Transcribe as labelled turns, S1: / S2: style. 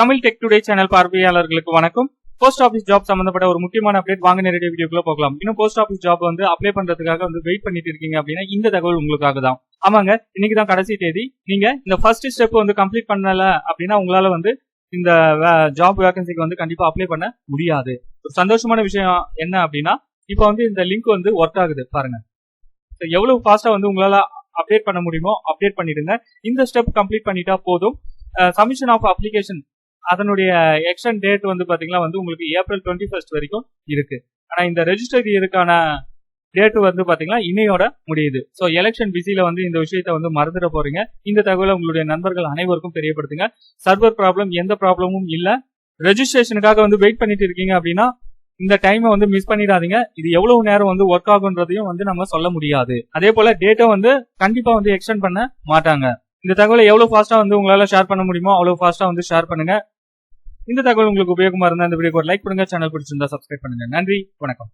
S1: Tamil tech today channel பார்வையாளர்களுக்கு வணக்கம். Post office job சம்பந்தப்பட்ட ஒரு முக்கியமான அப்டேட் வாங்க நேரடியாக வீடியோக்குள்ள போகலாம். இன்னும் போஸ்ட் ஆஃபீஸ் ஜாப் வந்து அப்ளை பண்றதுக்காக வந்து வெயிட் பண்ணிட்டு இருக்கீங்க அப்படின்னா இந்த தகவல் உங்களுக்காக தான். ஆமாங்க இன்னைக்கு தான் கடைசி தேதி. நீங்க இந்த ஃபர்ஸ்ட் ஸ்டெப் வந்து கம்ப்ளீட் பண்ணல அப்படின்னா உங்களால வந்து இந்த ஜாப் வேகன்சிக்கு வந்து கண்டிப்பா அப்ளை பண்ண முடியாது. ஒரு சந்தோஷமான விஷயம் என்ன அப்படின்னா இப்போ வந்து இந்த லிங்க் வந்து ஒர்க் ஆகுது. பாருங்க. எவ்வளவு ஃபாஸ்டா வந்து உங்களால அப்டேட் பண்ண முடியுமோ அப்டேட் பண்ணிடுங்க. இந்த ஸ்டெப் கம்ப்ளீட் பண்ணிட்டா போதும். சப்மிஷன் ஆஃப் அப்ளிகேஷன் அதனுடைய எக்ஸ்டன் டேட் வந்து பாத்தீங்கன்னா வந்து உங்களுக்கு ஏப்ரல் டுவெண்ட்டி ஃபர்ஸ்ட் வரைக்கும் இருக்கு. ஆனா இந்த ரெஜிஸ்டர் இயருக்கான டேட் வந்து பாத்தீங்கன்னா இன்னையோட முடியுது. ஸோ எலெக்ஷன் பிஸியில வந்து இந்த விஷயத்த வந்து மறந்துட போறீங்க. இந்த தகவலை உங்களுடைய நண்பர்கள் அனைவருக்கும் தெரியப்படுத்துங்க. சர்வர் ப்ராப்ளம் எந்த ப்ராப்ளமும் இல்ல. ரெஜிஸ்ட்ரேஷனுக்காக வந்து வெயிட் பண்ணிட்டு இருக்கீங்க அப்படின்னா இந்த டைமை வந்து மிஸ் பண்ணிடாதீங்க. இது எவ்வளவு நேரம் வந்து ஒர்க் ஆகுன்றதையும் வந்து நம்ம சொல்ல முடியாது. அதே போல டேட்டா வந்து கண்டிப்பா வந்து எக்ஸ்டெண்ட் பண்ண மாட்டாங்க. இந்த தகவலை எவ்வளோ ஃபாஸ்ட்டாக வந்து உங்களால் ஷேர் பண்ண முடியுமோ அவ்வளோ ஃபாஸ்ட்டாக வந்து ஷேர் பண்ணுங்க. இந்த தகவல் உங்களுக்கு உபயோகமாக இருந்தால் இந்த வீடியோக்கு ஒரு லைக் பண்ணுங்க சேனல் பிடிச்சிருந்தா சப்ஸ்கிரைப் பண்ணுங்க. நன்றி. வணக்கம்.